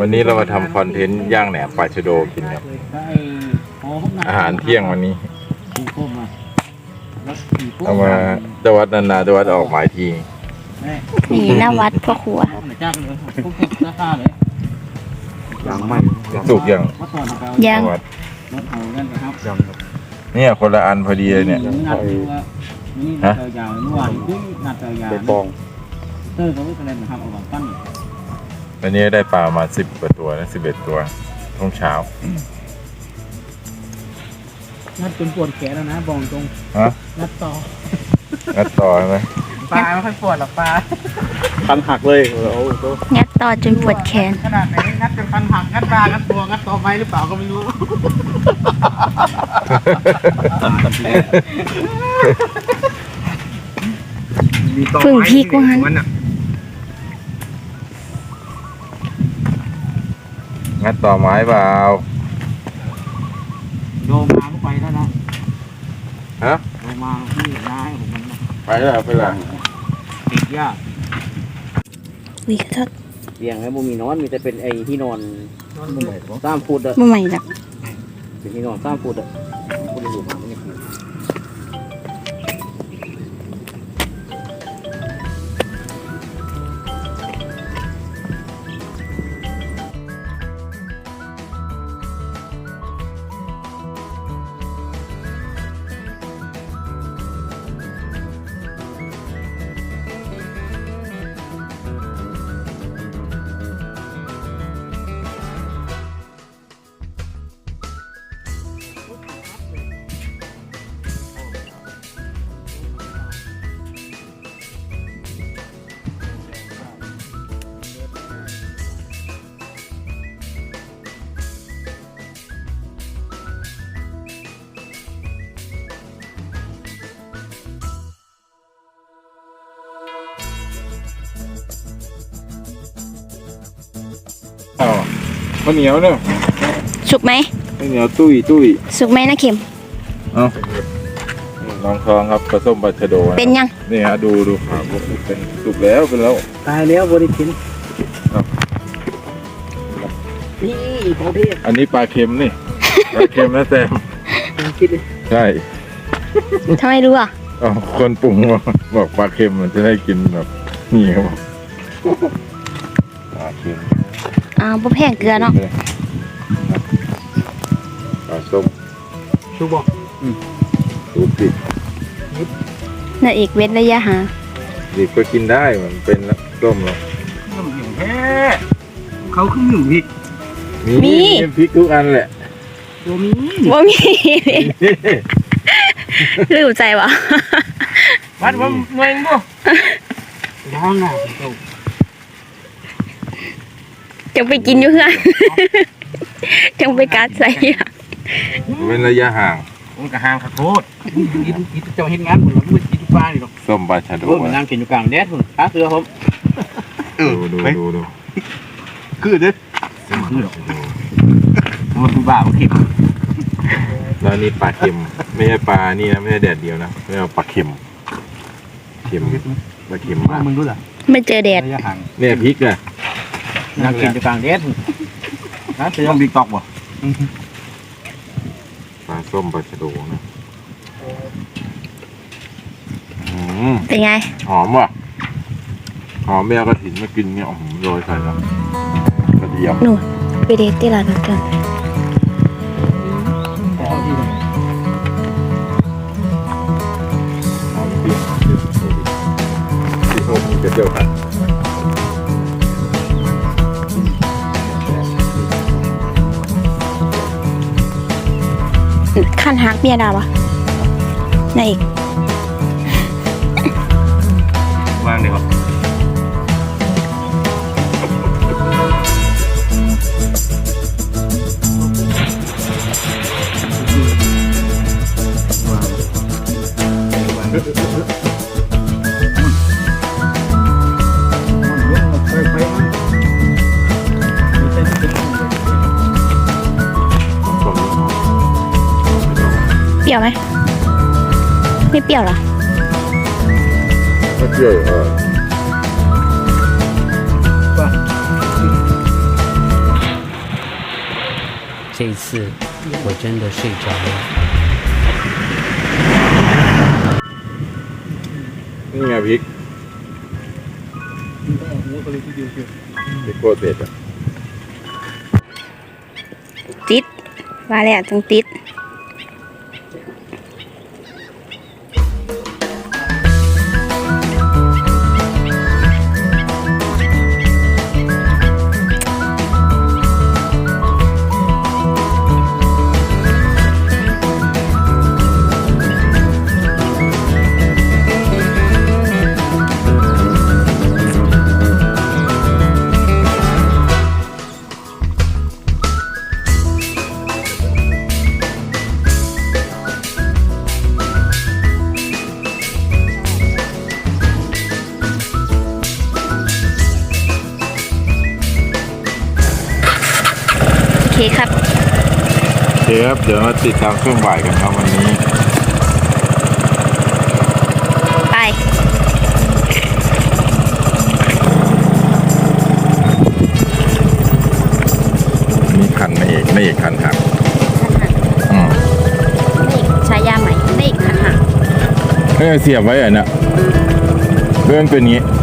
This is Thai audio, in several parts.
วันนี้เรามาทำคอนเทนต์ย่างแหนมปลาชะโดกินครับ อาหารเที่ยงวันนี้ เอามาตะวัดนานาตะวัดออกหมายทีนี่หน้าวัดพ่อครัวยังไม่สุกยังยังตะวัดเนี่ยคนละอันพอดีเลยเนี่ยฮะไปปอง วันนี้ได้ปลามาสิบกว่าตัวนะสิบเอ็ดตัวช่วงเช้างัดจนปวดแขนแล้วนะบอกตรงฮะงัดต่องัดต่อไหมปลาไม่ค่อยปวดหรอกปลาคันหักเลยโอ้โหงัดต่อจนปวดแขนขนาดไหนงัดจนฟันหักงัดปลางัดตัวงัดต่อไปหรือเปล่าก็ไม่รู้พึ่งพีกว่างั้ งัดต่อไม้เปล่าโดมาก็ไปแล้วนะฮะโดมาที่ร้ายของมันไปแล้วไปแล้วติดยากวิกทักเลี้ยงให้บ่มีนอนมีแต่เป็นไอ้ที่นอนสามฟุตอะมาใหม่ละเป็นที่นอนสามฟุตอะฟุตอยู่มา ข้าวเหนียวเนี่ยสุกไหมข้าวเหนียวตุ้ยตุ้ยสุกไหมนะเข็มเอาลองทองครับปลาส้มปลาชะโดะเป็นยัง นี่ฮะดูดูครับเป็นสุกแล้วเป็นแล้วตายแล้วบริกินครับนี่ของเทพอันนี้ปลาเค็มนี่ ปลาเค็มนะแซมคิดเลยใช่ทำไมรู้อะเอาคนปรุงบอกบอกปลาเค็มมันจะได้กินแบบนี่ครับผมปลาเค็ม อ่าบ่แพงเกลือเนาะปลาส้มชูบอกสูบดิบนั่นอีกเว้นระยะห่างดิบก็กินได้มันเป็นแล้วส้มแล้วน้ำเหี่ยวแท้เขาขึ้นหนึ่งพริกมีพริกทุกอันแหละตัวนี้บ่มีลืมใจวะวัดว่าเงินบ่ย่างอะโต จังไปกินอยู่เพื่อนจังไปกัดใส่อะเว้นระยะห่างมันก็ห่างขอโทษกินกินเจ้าเห็นงานผมไม่กินปลานี่หรอกส้มปลาชะโดโอ้ยมันนั่งกินอยู่กลางแดดพุ่นขาเสือผมดูดูดูดูคือเด้อคือหรอกมันคือบ้ามันเข็มแล้วนี่ปลาเค็ม ไม่ใช่ปลานี่นะไม่ใช่แดดเดียวนะไม่ใช่ปลาเค็มเค็มปลาเค็มมากมึงรู้เหรอไม่เจอแดดระยะห่างเนี่ยพริกอะ นั่งกินอยู่กลางแดดพุ่นขาเสือต้องบิ๊กตอกบ่ปลาส้มปลาชะโดนะอืมเป็นไง หอมว่ะหอมแม่กระถินมากินเนี่ยหอมโรยใส่แล้วกระเทียมหนูไปเดทที่ร้านกัน หอมเปรี้ยวที่โอ้มีกระเจียว กันขั้นฮักเมียดาวะไหนอีกวางเลยวะส้ม ไม่เปรี้ยวเหรอ ไม่เปรี้ยวเออ 这一次我真的睡着了。 นี่ไงพริกพริกโคตรเผ็ดอ่ะ ติดว่าแล้วต้องติด เคครับเดี๋ยวมาติดตามช่วงบ่ายกันครับวันนี้ ไป มีคันไม่เอกไม่เอกคันหักอืมนี่ฉายาใหม่นี่ค่ะค่ะเอ้ยเสียบไว้อะเนี่ยเรื่องเป็นอย่าง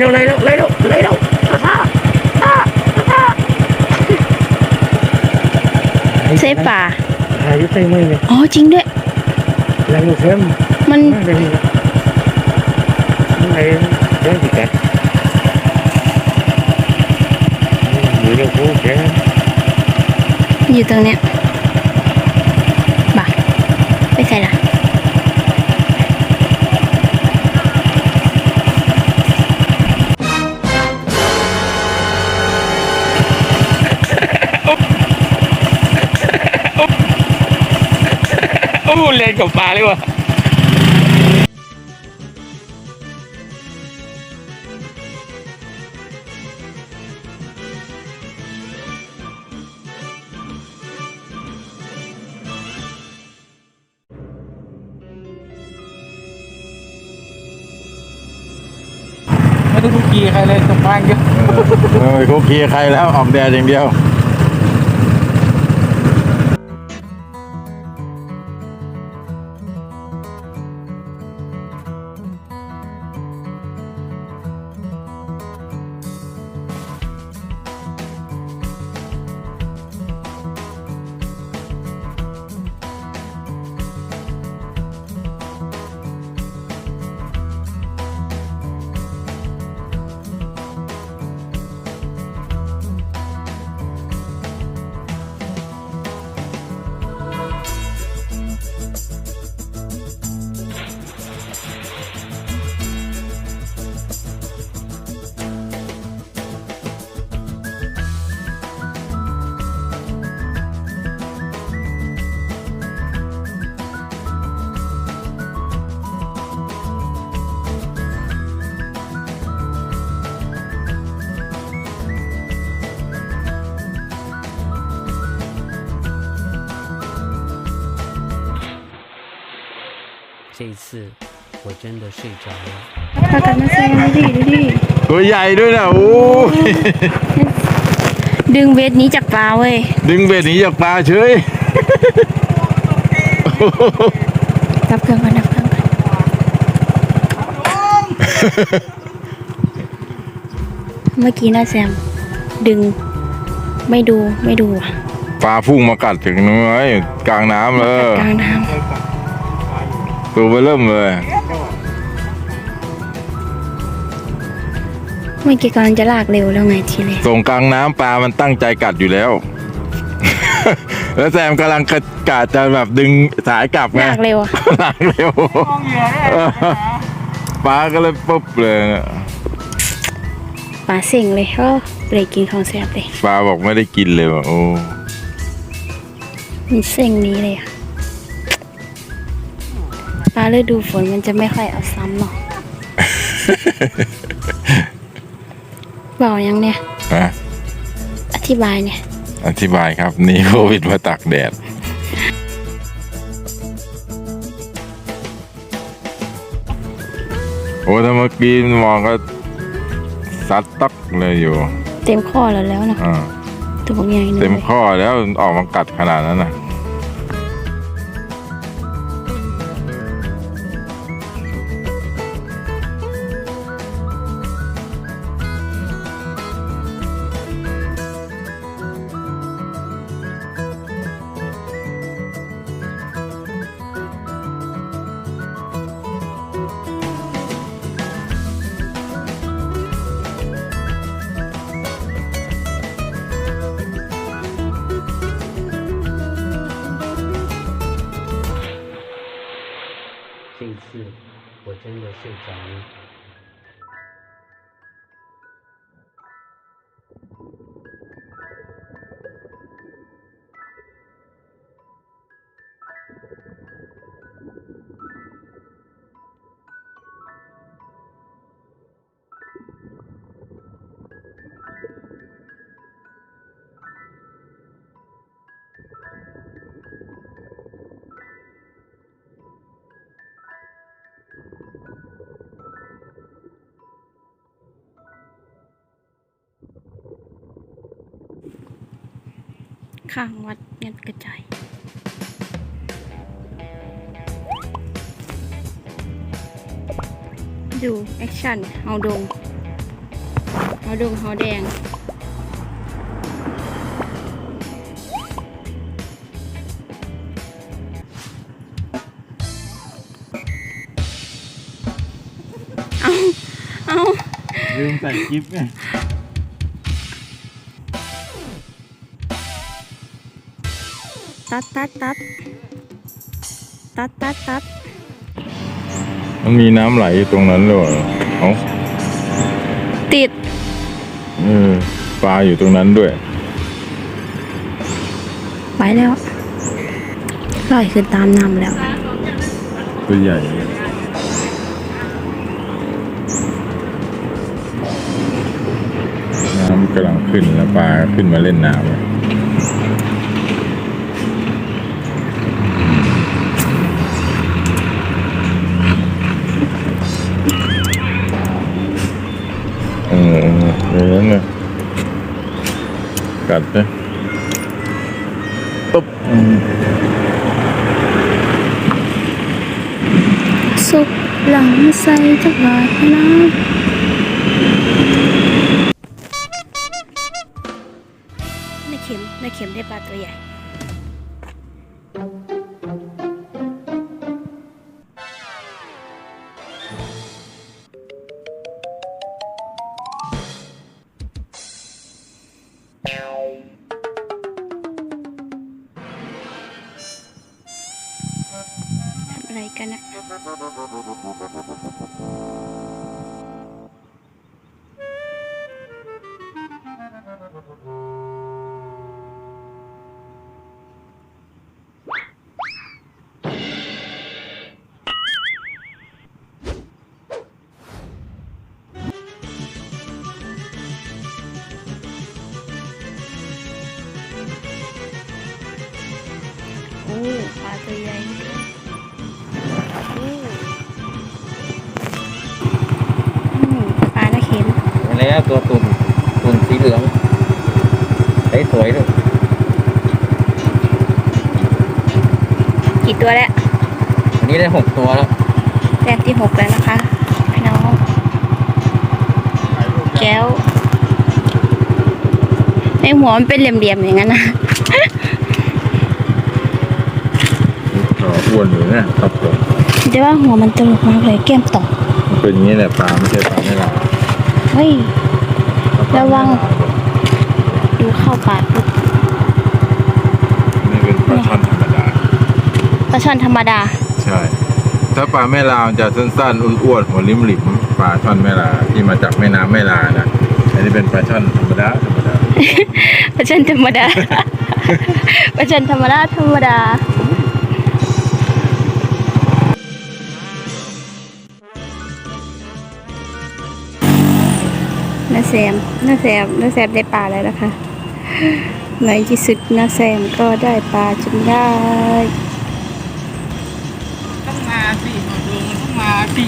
เร็วไล่เร็วไล่เร็วไล่เร็วเซฟป่าอายุใช่ไหมเนี่ยอ๋อจริงด้วยแรงเข้มมันไม่ได้ไม่ได้เรื่องที่แกอยู่ในหูแกอยู่ตรงเนี้ยบ่าไปใส่ละ โอ้เล่นกับปลาเลยว่ะไม่ต้องคุกกี้ใครเลยตรงบ้านเยอะเออคุกคีใครแล้วออกแดดอย่างเดียว 次我真的睡着了。 พากันมาแซงดูดิดูดิ ตัวใหญ่ด้วยนะโอ้ย ดึงเวทนี้จากปลาเว้ย ดึงเบ็ดหนีจากปลาเฉย ดับเครื่องก่อนดับเครื่องก่อนเมื่อกี้นะแซม ดึง ไม่ดูไม่ดูอ่ะ ปลาพุ่งมากัดถึงนู้นไอ้กลางน้ำเลย กลางน้ ตัวไปเริ่มเลยำเมื่อกี้กำลังจะลากเร็วแล้วไงทีเลยส่งกลางน้ำปลามันตั้งใจกัดอยู่แล้ว แล้วแซมกำลังกะจะแบบดึงสายกลับไงลากเร็วอะลากเร็วปลาก็เลยปุ๊บเลยปลาเสียงเลยก็เลยกินของแซมเลย ปลาบอกไม่ได้กินเลยว่ะโอ้ มันเสียงนี้เลยอะ ปลาฤดูฝนมันจะไม่ค่อยเอาซ้ำหรอกบอกยังเนี่ยฮะอธิบายเนี่ย อธิบายครับหนี่โควิดมาตากแดด โอ้ถ้าเมื่อกี้มองก็ซัดตักเลยอยู่ เต็มข้อแล้วแล้วนะอ่าตัวบอกใหญ่หนึ่งเต็มเลยข้อแล้วออกมากัดขนาดนั้นนะ 睡着了 ข้างวัดเงินกระจายดู แอคชั่นเฮาดงเฮาดงเฮาแดง เอา เอา ลืมใส่กิ๊บไง ตัดตัดตัดตัดตัดตัดมันมีน้ำไหลอยู่ตรงนั้นเลยเหรอเอ้าติดเออปลาอยู่ตรงนั้นด้วย ไปแล้วลอยขึ้นตามน้ำแล้ว ตัวใหญ่ น้ำกำลังขึ้นแล้วปลาขึ้นมาเล่นน้ำ กัดเลยปุ๊บ ทำอ สสวยเลยกี่ตัวแล้วอันนี้ได้หกตัวแล้วแต้มที่หกแล้วนะคะพี่น้องแก้ว ในหัวมันเป็นเหลี่ยมๆอย่างนั้นนะต่ออ้วนอยู่เนี่ยครับผมแต่ว่าหัวมันตลกมากเลยแก้มต่อเป็นอย่างนี้แหละปลาไม่ใช่ปลาไม่ลาเฮ้ย ระวังดู เข้าปากปุ๊บนี่เป็นปลาช่อนธรรมดา ปลาช่อนธรรมดา ใช่ ถ้าปลาแม่ลาวจะสั้นๆอ้วนๆหัวริมหลิมปลาช่อนแม่ลาที่มาจากแม่น้ำแม่ลานะอันนี้เป็นปลาช่อนธรรมดาธรรมดาปลาช่อนธรรมดาปลาช่อนธรรมดาธรรมดาน้าแซมน้าแซมน้าแซมได้ปลาแล้วนะคะ ในที่สุดน้าแซมก็ได้ปลาจนได้ ต้องมาสิมาดูมันต้องมาสิ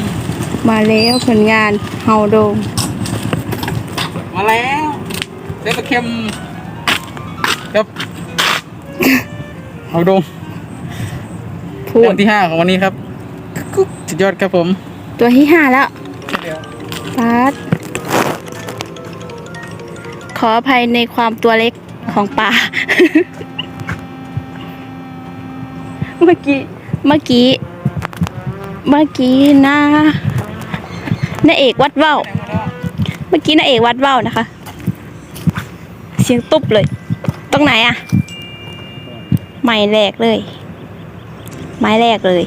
มาแล้วผลงานเฮาโดงมาแล้วได้ปลาเค็มครับเอาดงพูตัดวที่ห้าของวันนี้ครับ กุ๊ก สุดยอดครับผม ตัวที่ห้าแล้วปาดข ออภัยในความตัวเล็กของปลา เมื่อกี้ เมื่อกี้ เมื่อกี้นะนาเอกวัดว่าเมื่อกี้นาเอกวัดว่านะคะ เสียงตุ๊บเลย ตรงไหนอะไม้แรกเลย ไม้แรกเลย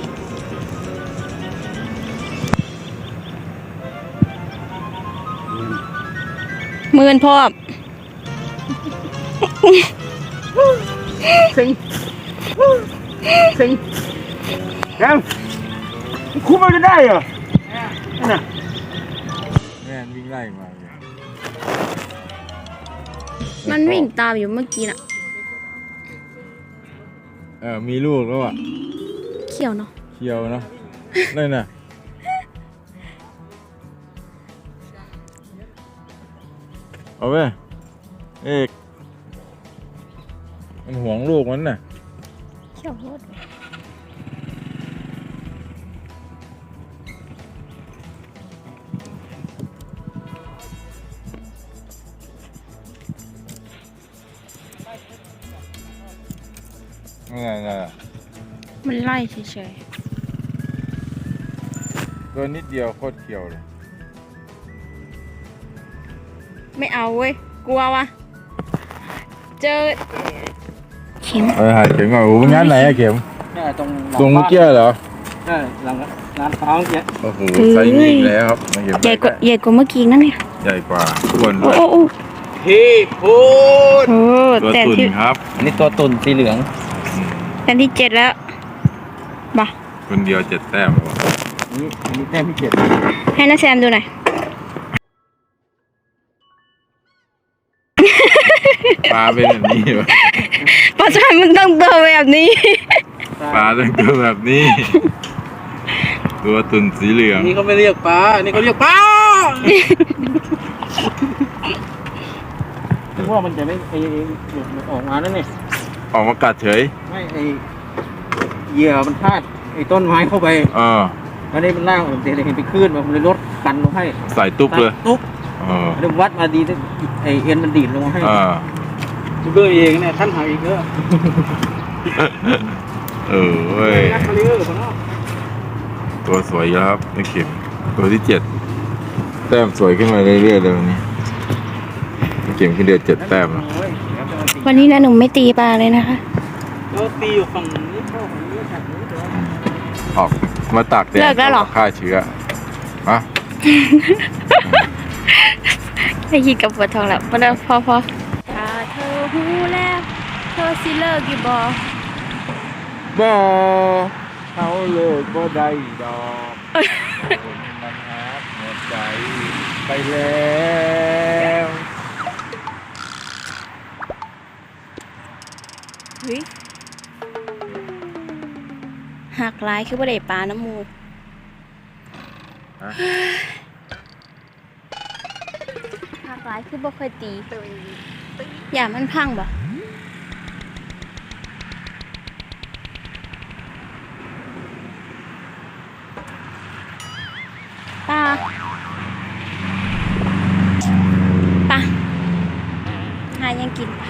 หมื่นพ ร้อมแกมคุ้มมันจะได้เหรอแม่นวิ่งไล่มาเลยมันวิ่งตามอยู่เมื่อกี้น่ะ เออมีลูกแล้วอะเขียวเนาะเคียวเนาะนั่นน่ะเอาไปเอก มันห่วงลูกมันน่ะเขียวโคตรนั่นน่ะนั่นน่ะมันไล่เฉยตัวนิดเดียวโคตรเคียวเลย ๆไม่เอาเว้ย กลัววะเจอเข็มเออหาเข็มก่อนโอ้โหงานไหนอะเข็มเนี่ยตรงหลัตรงเมื่อกี้เหรอใช่หลังร้านค้าเมื่อกี้โอ้โหไซส์นี้อีกแล้วครับมาเข็มใหญ่กว่าใหญ่กว่าเมื่อกี้นั่นเนี่ยใหญ่กว่าอ้วนโอ้ด้วยโอ้โอ้พี่พูดโอ้ตัวแต่ตุ่นที่ครับอันนี้ตัวตุ่นสีเหลือง แต่ที่เจ็ดแล้วบ่ะคนเดียวเจ็ดแต้มว่ะอันนี้อันนี้แต้มที่เจ็ดให้น้าแซมดูหน่อยปลาเป็นแบบนี้วะปลาช่อนมันต้องตัวแบบนี้ ปลาต้องตัวแบบนี้ ตัวตุ่นสีเหลืองอันนี้เขาไม่เรียกปลาอันนี้เขาเรียกปลาคิดว่ามันจะไม่ไอ้หลุดออกมานั่นเนี่ย ออกมากัดเฉย ไม่ไอ้เหยื่อมันพลาดไอ้ต้นไม้เข้าไป เออแล้วนี่มันล่างเดี๋ยวเห็นไปคลื่นมันเลยลดกันลงให้ ใส่ตุ๊บเลย ตุ๊บเออเดี๋ยววัดมาดีนะไอเอ็นมันดีดลงมาให้ เออเบอร์เองเนี่ยท่านหาอีกเยอะเออเว้ยนักมาเรื่อยๆคนนอกตัวสวยแล้วครับไอ้เข็มตัวที่เจ็ดแต้มสวยขึ้นมาเรื่อยๆเลยวันนี้ไอ้เข็มขึ้นเดือนเจ็ดแต้มแล้วโอ้ยเดี๋ยวจะมาตีวันนี้นะหนุ่มไม่ตีปลาเลยนะคะแล้วตีอยู่ฝั่งนี้เข้าฝั่งนี้ฝั่งนี้เดี๋ยวออกมาตากแดดเลิกแล้วเหรอ ฆ่าเชื้ออะไอ้ยีกับปวดท้องแล้วพอแล้วพอพอ อสิเลิกกี่บอบ่เขาเลิกบ่ได้ดอกคนมันฮักหมดใจไปแล้วเฮ้ยหักร้ายคือบ่ได้ปลาน้ำมูภาคหลายคือบ่เคยตีอย่ามันพังบ่ปลาปลาหายังกินปะ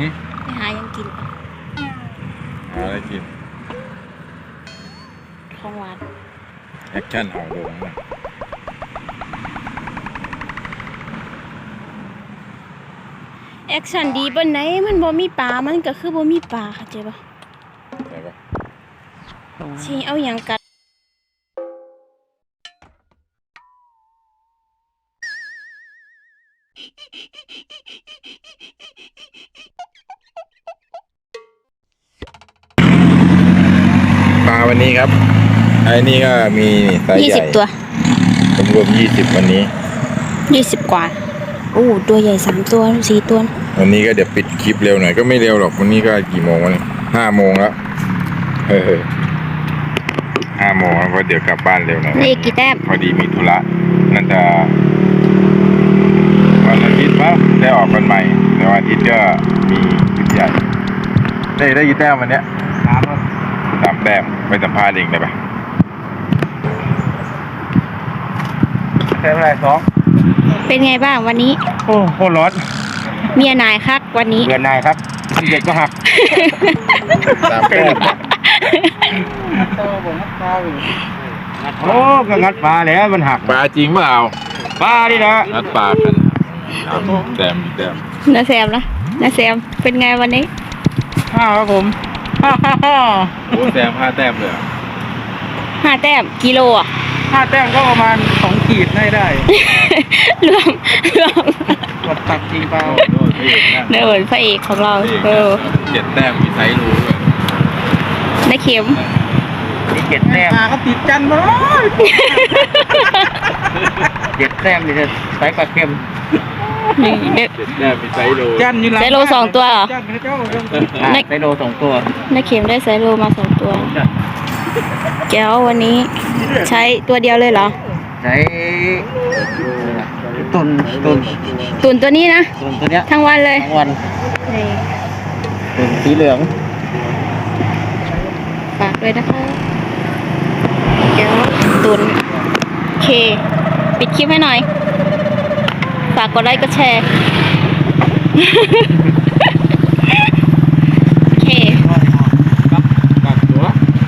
หืม ไปหายังกินปะ หาอะไรกิน ของหวาน แอค ชั่นเอาลงมาแอคชั่นดีบนไหนมันบ่มีปลามันก็คือบ่มีปลาเข้าใจปะใช่ปะสิเอาหยังกัดปลาวันนี้ครับ ไอ้นี่ก็มีไซส์ยี่ใหสิญ่บตัวรวมๆยี่สิบวันนี้ ยี่สิบกว่าโอ้ตัวใหญ่สามตัวสี่ตัว วันนี้ก็เดี๋ยวปิดคลิปเร็วหน่อยก็ไม่เร็วหรอกวันนี้ก็กี่โมงวะเนี่ยห้าโมงแล้วเออห้าโมงแล้วก็เดี๋ยวกลับบ้านเร็วหน่อยเลขกี่แต้ม พอดีมีธุระน่าจะวันอาทิตย์ว่าได้ออกกันใหม่แต่วันอาทิตย์ก็มีชุดใหญ่ได้ได้กี่แต้มวันเนี้ยสามครับสามแต้มไปสัมภาษณ์เองได้ปะ แค่เท่าไหร่สองเป็นไงบ้างวันนี้ โอ้โหร้อนเมียนายคักวันนี้เดือนนายครับเด็กก็หักสามแต้มโอ้ก็งัดปลาแล้วมันหักปลาจริงเปล่าปลาดินะนัดปลากันสามแต้มอีกแต้มนาแซมนะนาแซมเป็นไงวันนี้ห้าครับผมห้าห้าห้าโอ้แต้มห้าแต้มเลยเหรอห้าแต้มกิโลอะ ห้าแต้มก็ประมาณสองขีดได้ได้รวมรวมกดตักจริงเปล่าโอ้โหพระเอกนะเดินพระเอกของเราพระเอกเออเจ็ดแต้มมีไซส์รู้ด้วยได้เข็มมีเจ็ดแต้มปลาก็ติดจันมาเลยเจ็ดแต้มนี่จะใส่ปลาเค็มนี่เด้อเจ็ดแต้มมีไซส์รู้จันอยู่หลังไซโลสองตัวเหรอจันพระเจ้าในไซโลสองตัวได้เข็มได้ไซโลมาสองตัวแก้ววันนี้ ใช้ตัวเดียวเลยเหรอ ใช้ตุนตุนตุนตัวนี้นะ ตุนตัวเนี้ยทั้งวันเลยทั้งวันตุนสีเหลืองฝากด้วยนะคะแก้วตุนเค ปิดคลิปให้หน่อย ฝากกดไลค์กดแชร์โอเคตัดตัว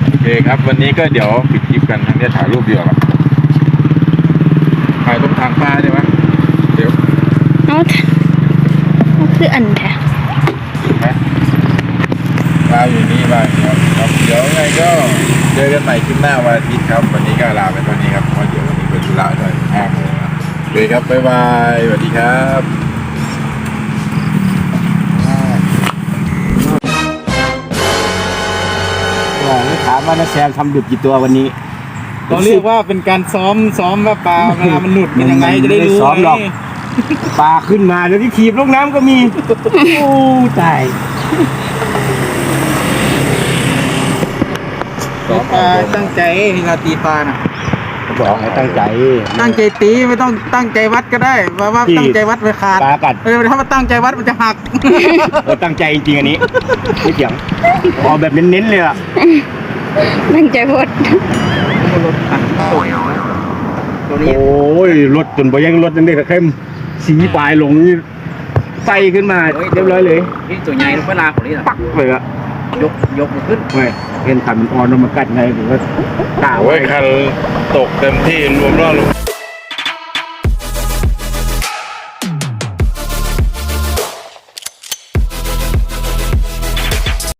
โอเคครับวันนี้ก็เดี๋ยวปิดคลิป กันทั้งนี้ถ่ายรูปเดียวกันถ่ายตรงทางปลาใช่ไหมเดี๋ยวเอาเอาคืออันแท้ไหมปลาอยู่นี่ปลาอยู่นี่ครับเดี๋ยวไงก็เจอกันใหม่คลิปหน้าวันอาทิตย์ครับ วันนี้ก็ลาไปเท่านี้ครับเพราะเดี๋ยววันนี้เป็นธุระหน่อยห้าโมงแล้วโอเคครับบ๊ายบายสวัสดีครับลองถามว่าน้าแซมทำดุดกี่ตัววันนี้ เราเรียกว่าเป็นการซ้อมซ้อมว่าปลาเวลามันหลุดเป็นยังไงจะได้รู้ไม่ได้ซ้อมหรอกไงปลาขึ้นมาแล้วที่ถีบลงน้ำก็มี โอ้ตายปลาตั้งใจเวลาตีปลาน่ะ บอกให้ตั้งใจ ตั้งใจตีไม่ต้องตั้งใจวัดก็ได้ว่าว่าที่ตั้งใจวัดไปขาดปลากัด เออถ้ามาตั้งใจวัดมันจะหักเราตั้งใจจริงๆอันนี้ไม่เถียงเอาแบบเน้นๆเลยอะนั่งใจพด ตัวนี้โอ้ยรถจนบ่ยังรถยังได้กระเข้มสีปลายลงนี่ไฟขึ้นมาเรียบร้อยเลยนี่ตัวใหญ่เวลาของนี่นะปักเลยอะยกยกมันขึ้นไม่เป็นขันมันอ่อนแล้วมันกัดไงผมก็กล่าวโอ้ไว้ยคันตกเต็มที่รวมรอบลง